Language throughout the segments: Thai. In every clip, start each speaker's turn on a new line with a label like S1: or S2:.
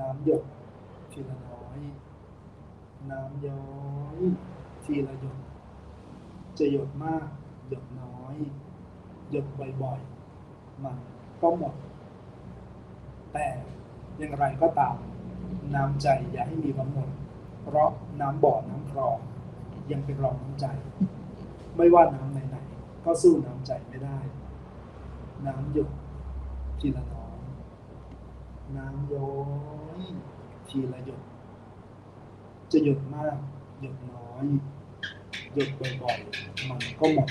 S1: น้ำหยดทีละน้อย น้ำย้อยทีละหยด จะหยดมาก หยดน้อย หยดบ่อยๆ มันก็หมด แต่อย่างไรก็ตาม น้ำใจอย่าให้มีวันหมด เพราะน้ำบ่อน้ำคลองยังเป็นรองน้ำใจ ไม่ว่าน้ำไหนๆก็สู้น้ำใจไม่ได้ น้ำหยดทีละน้อย น้ำย้อยทีละหยด จะหยดมาก หยดน้อย หยดบ่อยๆ มันก็หมด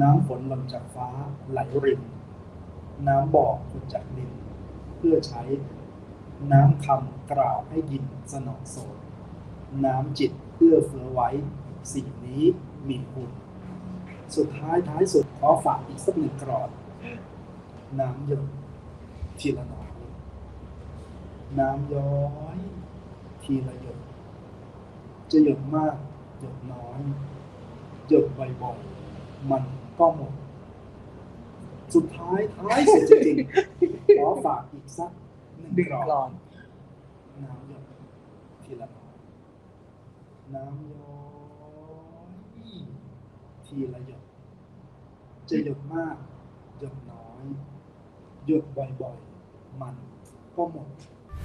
S1: น้ำฝนหล่นจากฟ้าไหลริน น้ำบ่อขุดจากดิน เพื่อใช้ น้ำคำกล่าวให้ยินสนองโสด น้ำจิตเพื่อเฟื้อไว้ สิ่งนี้มีคุณสุดท้ายท้ายสุดขอฝากอีกสักหนึ่งกรอนน้ำหยดทีละน้อย น้ำย้อยทีละหยด จะหยดมากหยดน้อย หยดบ่อยๆมันก็หมด สุดท้ายท้ายสุดจริงๆขอฝากอีกสักหนึ่ง
S2: ดึง
S1: กร
S2: กร
S1: อ
S2: อนน
S1: น้ำหยดทีละน้อยน้ำย้อยทีละหยด จะหยดมาก หยดน้อย หยดบ่อยๆมันก็หมด